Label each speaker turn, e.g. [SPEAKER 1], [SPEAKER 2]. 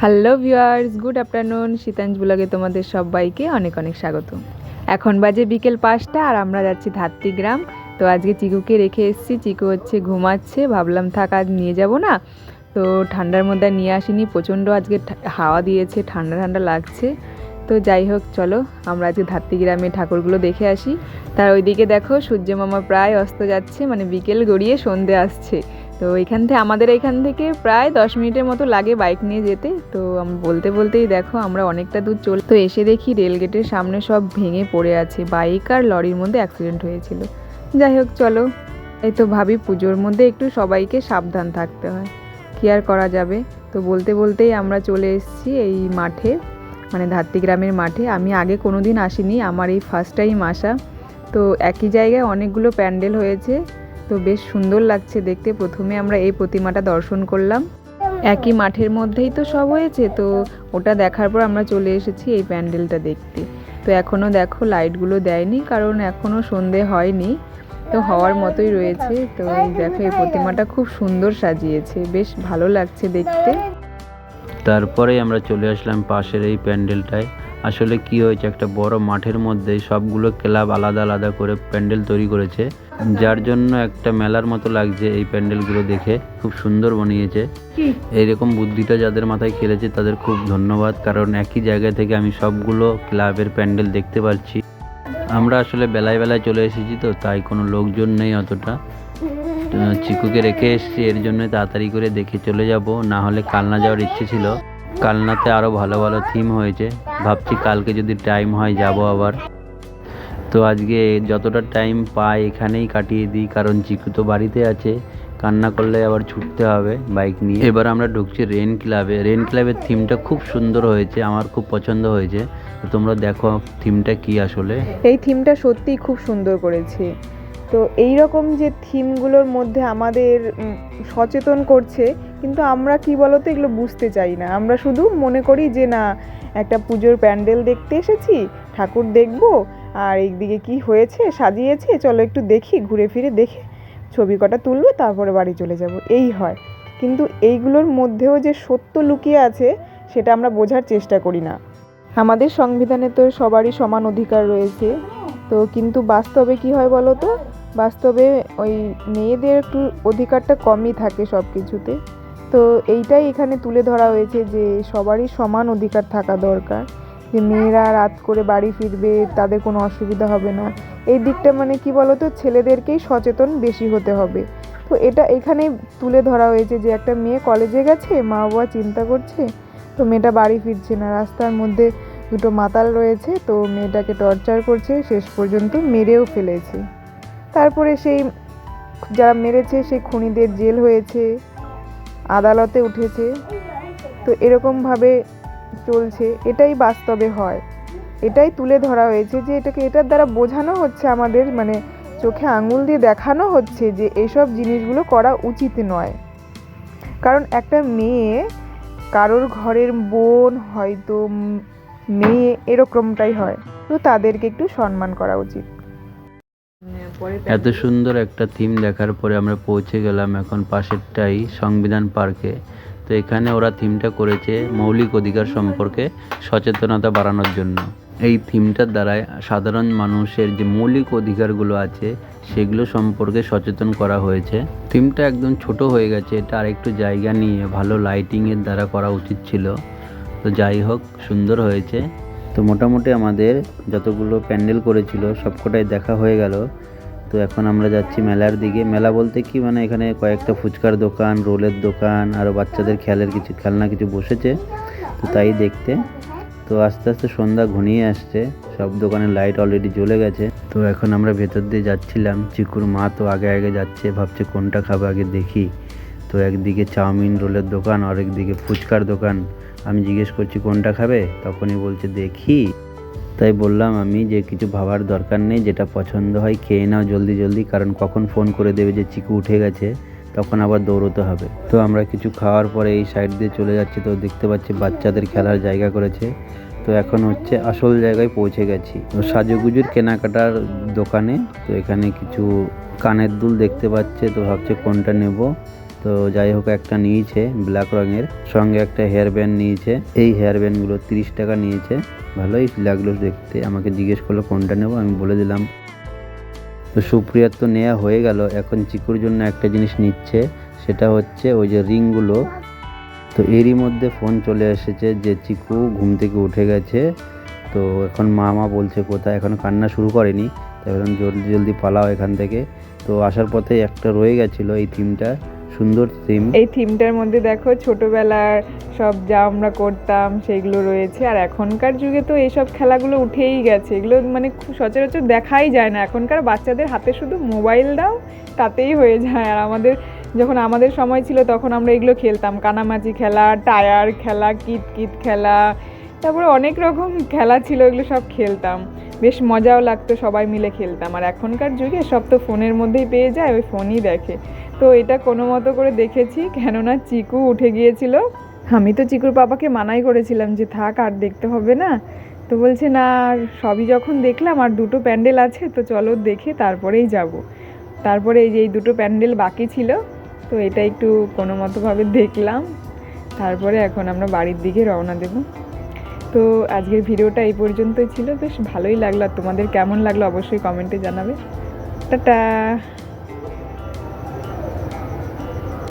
[SPEAKER 1] Hello viewers, good afternoon. শীতাঞ্জ ব্লগে তোমাদের সবাইকে অনেক অনেক স্বাগত। এখন বাজে বিকেল পাঁচটা আর আমরা যাচ্ছি ধাত্রী গ্রাম তো আজকে চিকুকে রেখে এসেছি, চিকু হচ্ছে ঘুমাচ্ছে, ভাবলাম থাক আজ নিয়ে যাব না। তো ঠান্ডার মধ্যে নিয়ে আসিনি, প্রচণ্ড আজকে হাওয়া দিয়েছে, ঠান্ডা ঠান্ডা লাগছে। তো যাই হোক, চলো আমরা আজকে ধাত্রী গ্রামে ঠাকুরগুলো দেখে আসি। তার ওইদিকে দেখো, সূর্য মামা প্রায় অস্ত যাচ্ছে মানে বিকেল গড়িয়ে সন্ধে আসছে। তো এখান থেকে আমাদের এখান থেকে প্রায় দশ মিনিটের মতো লাগে বাইক নিয়ে যেতে। তো বলতে বলতেই দেখো আমরা অনেকটা দূর চল, তো এসে দেখি রেলগেটের সামনে সব ভেঙে পড়ে আছে। বাইক আর লরির মধ্যে অ্যাক্সিডেন্ট হয়েছিল। যাই হোক, চলো। এই তো ভাবি পুজোর মধ্যে একটু সবাইকে সাবধান থাকতে হয়। কী আর করা যাবে? তো বলতে বলতেই আমরা চলে এসেছি এই মাঠে মানে ধাত্রী গ্রামের মাঠে। আমি আগে কোনো দিন আসিনি, আমার এই ফার্স্ট টাইম আসা। তো একই জায়গায় অনেকগুলো প্যান্ডেল হয়েছে। তো বেশ সুন্দর লাগছে দেখতে। প্রথমে আমরা এই প্রতিমাটা দর্শন করলাম। একই মাঠের মধ্যেই তো সব হয়েছে, তো ওটা দেখার পর আমরা চলে এসেছি এই প্যান্ডেলটা দেখতে। তো এখনও দেখো, লাইটগুলো দেয়নি, কারণ এখনও সন্ধে হয়নি, তো হওয়ার মতোই রয়েছে। তো দেখো, এই প্রতিমাটা খুব সুন্দর সাজিয়েছে, বেশ ভালো লাগছে দেখতে।
[SPEAKER 2] তারপরে আমরা চলে আসলাম পাশের এই প্যান্ডেলটায়। আসলে কি হয়েছে একটা বড় মাঠের মধ্যে সবগুলো ক্লাব আলাদা আলাদা করে প্যান্ডেল তৈরি করেছে। যার জন্য একটা মেলার মতো লাগছে এই প্যান্ডেলগুলো দেখে খুব সুন্দর বানিয়েছে। এইরকম বুদ্ধিটা যাদের মাথায় খেলেছে তাদের খুব ধন্যবাদ কারণ একই জায়গা থেকে আমি সবগুলো ক্লাবের প্যান্ডেল দেখতে পাচ্ছি। আমরা আসলে বেলায় বেলায় চলে এসেছি তো তাই কোনো লোকজন নেই অতটা। চিকুকে রেখে এসেছি এর জন্য তাড়াতাড়ি করে দেখে চলে যাব না হলে কালনা যাওয়ার ইচ্ছে ছিল। কালনাতে আরও ভালো ভালো থিম হয়েছে। ভাবছি কালকে যদি টাইম হয় যাব আবার। তো আজকে যতটা টাইম পাই এখানেই কাটিয়ে দিই, কারণ চিকু তো বাড়িতে আছে। কান্না করলে আবার ছুটতে হবে বাইক নিয়ে। এবার আমরা ঢুকছি রেন ক্লাবে রেন ক্লাবের থিমটা খুব সুন্দর হয়েছে, আমার খুব পছন্দ হয়েছে। তোমরা দেখো থিমটা কি আসলে?
[SPEAKER 1] এই থিমটা সত্যিই খুব সুন্দর করেছে। তো এই রকম যে থিমগুলোর মধ্যে আমাদের সচেতন করছে, কিন্তু আমরা কি বলতো এগুলো বুঝতে চাই না। আমরা শুধু মনে করি যে, না, একটা পুজোর প্যান্ডেল দেখতে এসেছি, ঠাকুর দেখব, আর এইদিকে কি হয়েছে, সাজিয়েছে, চলো একটু দেখি, ঘুরে ফিরে দেখে ছবি কটা তুলবো, তারপরে বাড়ি চলে যাব। এই হয়। কিন্তু এইগুলোর মধ্যেও যে সত্য লুকিয়ে আছে, সেটা আমরা বোঝার চেষ্টা করি না। আমাদের সংবিধানে তো সবারই সমান অধিকার রয়েছে। তো কিন্তু বাস্তবে কি হয় বলো তো বাস্তবে ওই মেয়েদের একটু অধিকারটা কমই থাকে সব কিছুতে তো এইটাই এখানে তুলে ধরা হয়েছে যে সবারই সমান অধিকার থাকা দরকার। যে মেয়েরা রাত করে বাড়ি ফিরবে, তাদের কোনো অসুবিধা হবে না। এই দিকটা মানে কি বলতো? ছেলেদেরকেই সচেতন বেশি হতে হবে। তো এটা এখানে তুলে ধরা হয়েছে যে একটা মেয়ে কলেজে গেছে, মা বাবা চিন্তা করছে, তো মেয়েটা বাড়ি ফিরছে না। রাস্তার মধ্যে দুটো মাতাল রয়েছে, তো মেয়েটাকে টর্চার করছে, শেষ পর্যন্ত মেরেও ফেলেছে। তারপরে সেই যারা মেরেছে, সেই খুনিদের জেল হয়েছে, আদালতে উঠেছে। তো এরকমভাবে চলছে। এটাই বাস্তবে হয়। এটাই তুলে ধরা হয়েছে যে এটাকে, এটার দ্বারা বোঝানো হচ্ছে আমাদের মানে চোখে আঙুল দিয়ে দেখানো হচ্ছে যে এইসব জিনিসগুলো করা উচিত নয়। কারণ একটা মেয়ে, কারোর ঘরের বোন, হয়তো মেয়ে, এরকমটাই হয়। তো তাদেরকে একটু সম্মান করা উচিত।
[SPEAKER 2] এত সুন্দর একটা থিম দেখার পরে আমরা পৌঁছে গেলাম এখন পাশেরটাই সংবিধান পার্কে। তো এখানে ওরা থিমটা করেছে মৌলিক অধিকার সম্পর্কে সচেতনতা বাড়ানোর জন্য। এই থিমটার দ্বারায় সাধারণ মানুষের যে মৌলিক অধিকারগুলো আছে সেগুলো সম্পর্কে সচেতন করা হয়েছে। থিমটা একদম ছোট হয়ে গেছে এটা আরেকটু জায়গা নিয়ে ভালো লাইটিংয়ের দ্বারা করা উচিত ছিল। তো যাই হোক সুন্দর হয়েছে। তো মোটামুটি আমাদের যতগুলো প্যান্ডেল করেছিল সবকটাই দেখা হয়ে গেল। তো এখন আমরা যাচ্ছি মেলার দিকে। মেলা বলতে কি মানে এখানে কয়েকটা ফুচকার দোকান, রোলের দোকান আরও বাচ্চাদের খেলের কিছু, খেলনা কিছু বসেছে। তো তাই দেখতে। তো আস্তে আস্তে সন্ধ্যা ঘনিয়ে আসছে, সব দোকানের লাইট অলরেডি জ্বলে গেছে। তো এখন আমরা ভেতর দিয়ে যাচ্ছিলাম। চিকুর মা তো আগে আগে যাচ্ছে, ভাবছে কোনটা খাবে আগে দেখি। তো একদিকে চাউমিন, রোলের দোকান আর একদিকে ফুচকার দোকান। আমি জিজ্ঞেস করছি, কোনটা খাবে? তখনই বলছে, দেখি। তাই বললাম আমি যে কিছু ভাবার দরকার নেই, যেটা পছন্দ হয় খেয়ে নাও জলদি জলদি, কারণ কখন ফোন করে দেবে যে চিকু উঠে গেছে, তখন আবার দৌড়তে হবে। তো আমরা কিছু খাওয়ার পরে এই সাইড দিয়ে চলে যাচ্ছি, তো দেখতে পাচ্ছি বাচ্চাদের খেলার জায়গা করেছে। তো এখন হচ্ছে আসল জায়গায় পৌঁছে গেছি। তো সাজুগুজুর কেনাকাটার দোকানে, তো এখানে কিছু কানের দুল দেখতে পাচ্ছে, তো ভাবছে কোনটা নেব। তো যাই হোক, একটা নিয়েছে ব্ল্যাক রঙের, সঙ্গে একটা হেয়ার ব্যান্ড নিয়েছে। এই হেয়ার ব্যান্ডগুলো তিরিশ টাকা নিয়েছে। ভালোই লাগল দেখতে। আমাকে জিজ্ঞেস করল, কোনটা নেব? আমি বলে দিলাম। তো সুপ্রিয়ার তো নেওয়া হয়ে গেল। এখন চিকুর জন্য একটা জিনিস নিচ্ছে। সেটা হচ্ছে ওই যে রিংগুলো। তো এরই মধ্যে ফোন চলে এসেছে যে চিকু ঘুম থেকে উঠে গেছে। তো এখন মামা বলছে, কোথায়? এখন কান্না শুরু করেনি। তাই বললাম জলদি জলদি পালাও এখান থেকে। তো আসার পথে একটা রয়ে গেছিল এই থিমটা। সুন্দর থিম
[SPEAKER 1] এই থিমটার মধ্যে দেখো ছোটবেলার সব যা আমরা করতাম সেগুলো রয়েছে। আর এখনকার যুগে তো এইসব খেলাগুলো উঠেই গেছে। এগুলো মানে খুব সচরাচর দেখাই যায় না। এখনকার বাচ্চাদের হাতে শুধু মোবাইল দাও, তাতেই হয়ে যায়। আর আমাদের যখন আমাদের সময় ছিল, তখন আমরা এগুলো খেলতাম। কানামাচি খেলা, টায়ার খেলা কিট কিট খেলা, তারপরে অনেক রকম খেলা ছিল, এগুলো সব খেলতাম। বেশ মজাও লাগতো, সবাই মিলে খেলতাম। আর এখনকার যুগে সব তো ফোনের মধ্যেই পেয়ে যায়, ওই ফোনই দেখে। তো এটা কোনো মতো করে দেখেছি, কেননা চিকু উঠে গিয়েছিল। আমি তো চিকুর বাবাকে মানাই করেছিলাম যে থাক আর দেখতে হবে না। তো বলছে, না, আর সবই যখন দেখলাম, আর দুটো প্যান্ডেল আছে, তো চলো দেখে তারপরেই যাব। তারপরে এই যে এই দুটো প্যান্ডেল বাকি ছিল, তো এটা একটু কোনো মতোভাবে দেখলাম। তারপরে এখন আমরা বাড়ির দিকে রওনা দেব। তো আজকের ভিডিওটা এই পর্যন্তই ছিল। বেশ ভালোই লাগল। আর তোমাদের কেমন লাগল অবশ্যই কমেন্টে জানাবে। টাটা!